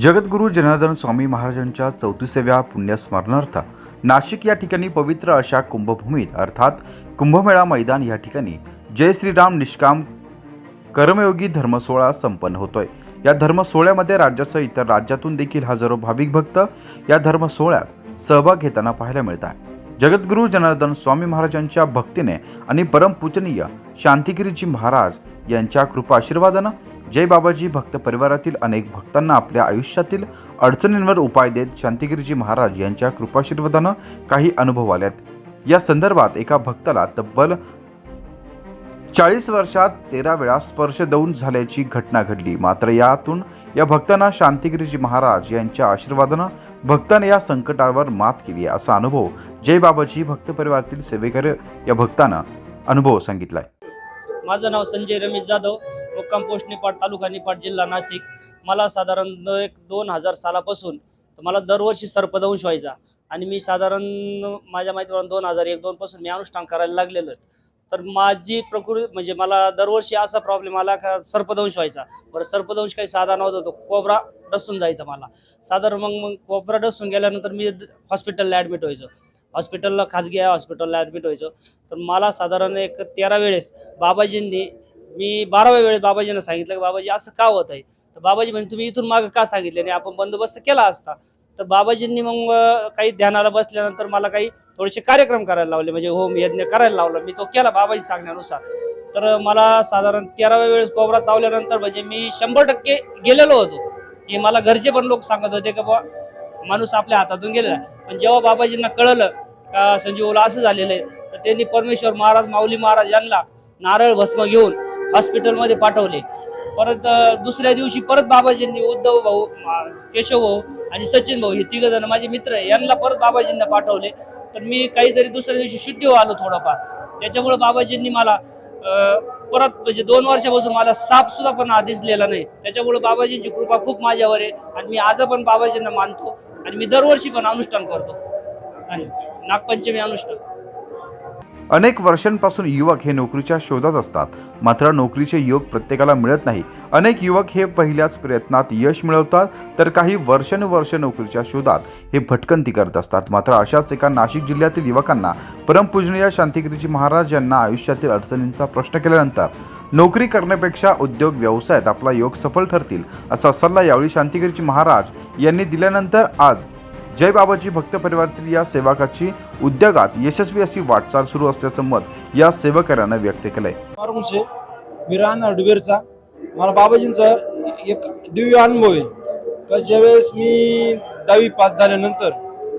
जगद्गुरू जनार्दन स्वामी महाराजांच्या चौतीसाव्या पुण्यस्मरणार्थ नाशिक या ठिकाणी पवित्र अशा कुंभभूमीत अर्थात कुंभमेळा मैदान या ठिकाणी जय श्रीराम निष्काम कर्मयोगी धर्मसोहळा संपन्न होतोय. या धर्मसोहळ्यामध्ये राज्यासह इतर राज्यातून देखील हजारो भाविक भक्त या धर्मसोहळ्यात सहभाग घेताना पाहायला मिळत आहे जगद्गुरू जनार्दन स्वामी महाराजांच्या भक्तीने आणि परमपूजनीय शांतिगिरीजी महाराज यांच्या कृपा आशीर्वादानं जय बाबाजी भक्त परिवारातील अनेक भक्तांना आपल्या आयुष्यातील अडचणींवर उपाय देत शांतिगिरीजी महाराज यांच्या कृपाशीर्वादानं काही अनुभव आल्यात. या संदर्भात एका भक्ताला तब्बल चाळीस वर्षात तेरा वेळा स्पर्श देऊन झाल्याची घटना घडली. मात्र यातून या भक्तांना शांतिगिरीजी महाराज यांच्या आशीर्वादानं भक्ताने या संकटावर मात केली. असा अनुभव जय बाबाजी भक्त परिवारातील सेवेकर या भक्तानं अनुभव सांगितलाय. माझं नाव संजय रमेश जाधव मुक्काम पोस्ट निपाट तालुका निपाट जिल्हा नाशिक. मला साधारण एक दोन हजार सालापासून तर मला दरवर्षी सर्पदंश व्हायचा आणि मी साधारण माझ्या माहितीप्रमाणे दोन हजार एक दोनपासून मी अनुष्ठान करायला लागलेलो आहे. तर माझी प्रकृती म्हणजे मला दरवर्षी असा प्रॉब्लेम आला का सर्पदंश व्हायचा. बरं सर्पदंश काही साधा नव्हता तो कोबरा डसून जायचा मला. साधारण मग मग कोबरा डसून गेल्यानंतर मी हॉस्पिटलला ॲडमिट व्हायचो. हॉस्पिटलला खाजगी आहे हॉस्पिटलला ॲडमिट व्हायचो. तर मला साधारण एक तेरा वेळेस बाबाजींनी मी बाराव्या वेळेस बाबाजींना सांगितलं की बाबाजी असं का होत आहे तर बाबाजी म्हणजे तुम्ही इथून मागं का सांगितले? नाही आपण बंदोबस्त केला असता? तर बाबाजींनी मग काही ध्यानाला बसल्यानंतर मला काही थोडेसे कार्यक्रम करायला लावले. म्हणजे होम यज्ञ करायला लावला. मी तो केला बाबाजी सांगण्यानुसार. तर मला साधारण तेराव्या वेळेस कोबरा चावल्यानंतर म्हणजे मी शंभर टक्के गेलेलो होतो. की मला घरचे पण लोक सांगत होते की बा माणूस आपल्या हातातून गेलेला पण जेव्हा बाबाजींना कळलं का संजीवला असं झालेलं आहे तर त्यांनी परमेश्वर महाराज माऊली महाराज यांना नारळ भस्म घेऊन हॉस्पिटलमध्ये पाठवले. परत दुसऱ्या दिवशी परत बाबाजींनी उद्धव भाऊ केशव भाऊ आणि सचिन भाऊ हे तिघ जण माझे मित्र यांना परत बाबाजींना पाठवले. तर मी काहीतरी दुसऱ्या दिवशी शुद्धी आलो थोडंफार. त्याच्यामुळे बाबाजींनी मला परत म्हणजे दोन वर्षापासून मला साप सुद्धा पण आधीच दिसलेला नाही. त्याच्यामुळे बाबाजींची कृपा खूप माझ्यावर आहे आणि मी आज पण बाबाजींना मानतो आणि मी दरवर्षी पण अनुष्ठान करतो. आणि नागपंचमी अनुष्ठान. अनेक वर्षांपासून युवक हे नोकरीच्या शोधात असतात. मात्र नोकरीचे योग प्रत्येकाला मिळत नाही. अनेक युवक हे पहिल्याच प्रयत्नात यश मिळवतात तर काही वर्षानुवर्ष नोकरीच्या शोधात हे भटकंती करत असतात. मात्र अशाच एका नाशिक जिल्ह्यातील युवकांना परमपूजनीय शांतिगिरीजी महाराज यांना आयुष्यातील अडचणींचा प्रश्न केल्यानंतर नोकरी करण्यापेक्षा उद्योग व्यवसायात आपला योग सफल ठरतील असा सल्ला यावेळी शांतिगिरीजी महाराज यांनी दिल्यानंतर आज जय बाबाजी भक्त परिवारातील या सेवकाची उद्योगात यशस्वी अशी वाटचाल सुरू असल्याचं मत या सेवकऱ्यानं व्यक्त केलंय. फार्मसे मी राहणार डुबेरचा. मला बाबाजींचा एक दिव्य अनुभव आहे. का ज्यावेळेस मी दहावी पास झाल्यानंतर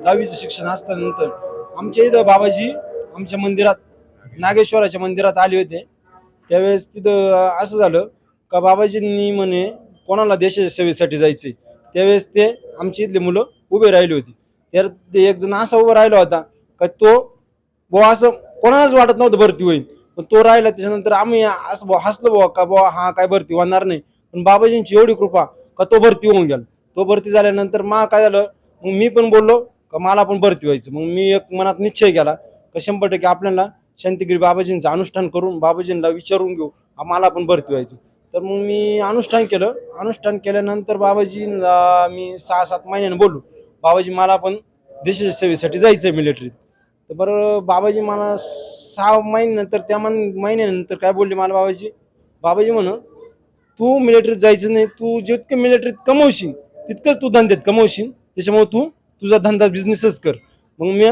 दहावीचं शिक्षण असल्यानंतर आमच्या इथं बाबाजी आमच्या मंदिरात नागेश्वराच्या मंदिरात आले होते. त्यावेळेस तिथं असं झालं का बाबाजींनी म्हणे कोणाला देशाच्या सेवेसाठी जायचे त्यावेळेस ते आमची इथली मुलं उभे राहिली होती. तर ते एक जण असा उभा राहिला होता का तो बुवा असं कोणालाच वाटत नव्हतं भरती होईल. पण तो राहिला त्याच्यानंतर आम्ही असं बुवा हसलो बुवा का बुवा हा काय भरती होणार नाही. पण बाबाजींची एवढी कृपा का तो भरती होऊन गेला. तो भरती झाल्यानंतर मा काय झालं मग मी पण बोललो का मला पण भरती व्हायचं. मग मी एक मनात निश्चय केला का शंभर टक्के आपल्याला शांतिगिरी बाबाजींचं अनुष्ठान करून बाबाजींना विचारून घेऊ मला पण भरती व्हायचं. तर मग मी अनुष्ठान केलं. अनुष्ठान केल्यानंतर बाबाजी मी सहा सात महिन्यानं बोललो. बाबाजी मला पण देशाच्या सेवेसाठी जायचं आहे मिलिटरीत तर बरं बाबाजी मला सहा महिन्यानंतर त्या मन महिन्यानंतर काय बोलले मला बाबाजी? बाबाजी म्हण तू मिलिटरीत जायचं नाही. तू जितकं मिलिटरीत कमवशील तितकंच तू धंद्यात कमवशील. त्याच्यामुळे तू तुझा धंदा बिझनेसच कर. मग मी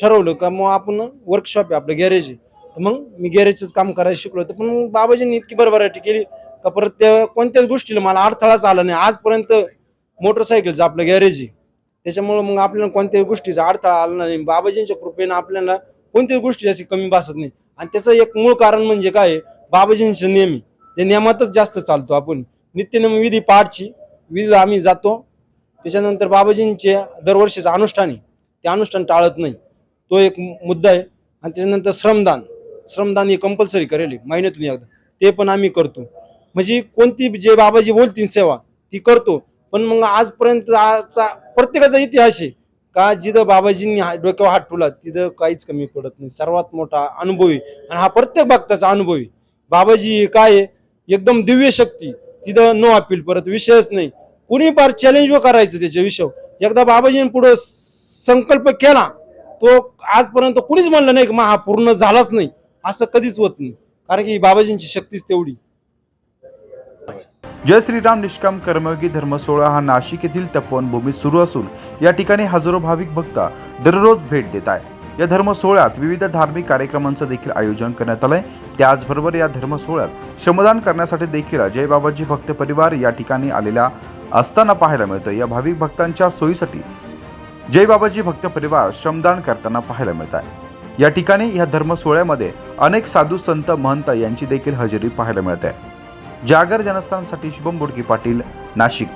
ठरवलं का मग आपण वर्कशॉप आहे आपलं गॅरेज आहे तर मग मी गॅरेजच काम करायला शिकलो तर पण मग बाबाजींनी इतकी बरबराटी केली. का परत त्या कोणत्याच गोष्टीला मला अडथळाच आला नाही. आजपर्यंत मोटरसायकलचं आपलं गॅरेज आहे. त्याच्यामुळं मग आपल्याला कोणत्याही गोष्टीचा अडथळा आला नाही. बाबाजींच्या कृपेनं आपल्याला कोणत्याही गोष्टी अशी कमी भासत नाही. आणि त्याचं एक मूळ कारण म्हणजे काय बाबाजींचे नियम त्या नियमातच जास्त चालतो आपण. नित्यनियम विधी पाठची. विधीला आम्ही जातो. त्याच्यानंतर बाबाजींचे दरवर्षीचं अनुष्ठान आहे. ते अनुष्ठान टाळत नाही. तो एक मुद्दा आहे. आणि त्याच्यानंतर श्रमदान. श्रमदान हे कंपल्सरी करेल. आहे, महिन्यातून एकदा. ते पण आम्ही करतो. म्हणजे कोणती जे बाबाजी बोलतील सेवा ती करतो. पण मग आजपर्यंत आजचा प्रत्येकाचा इतिहास आहे का जिथं बाबाजींनी हा- डोक्यावर हात ठेवला तिथं काहीच कमी पडत नाही. सर्वात मोठा अनुभवी आणि हा प्रत्येक भक्ताचा अनुभवी बाबाजी काय आहे? एकदम दिव्य शक्ती. तिथं नो अपील परत विषयच नाही. कुणी फार चॅलेंज करायचं त्याच्या विषय एकदा बाबाजीने पुढे संकल्प केला तो आजपर्यंत कुणीच म्हणलं नाही की मग हा पूर्ण झालाच नाही. असं कधीच होत नाही. कारण की बाबाजींची शक्तीच तेवढी. जय श्रीराम निष्काम कर्मयोगी धर्मसोहळा हा नाशिक येथील तपोवनभूमीत सुरू असून या ठिकाणी हजारो भाविक भक्त दररोज भेट देत आहे या धर्मसोहळ्यात विविध धार्मिक कार्यक्रमांचं देखील आयोजन करण्यात आलंय. त्याचबरोबर या धर्मसोहळ्यात श्रमदान करण्यासाठी देखील जय बाबाजी भक्त परिवार या ठिकाणी आलेला असताना पाहायला मिळतोय. या भाविक भक्तांच्या सोयीसाठी जय बाबाजी भक्त परिवार श्रमदान करताना पाहायला मिळत आहे. या ठिकाणी या धर्मसोहळ्यामध्ये अनेक साधू संत महंत यांची देखील हजेरी पाहायला मिळत आहे. जागर जनस्थानसाठी शुभम बोडके पाटील नाशिक.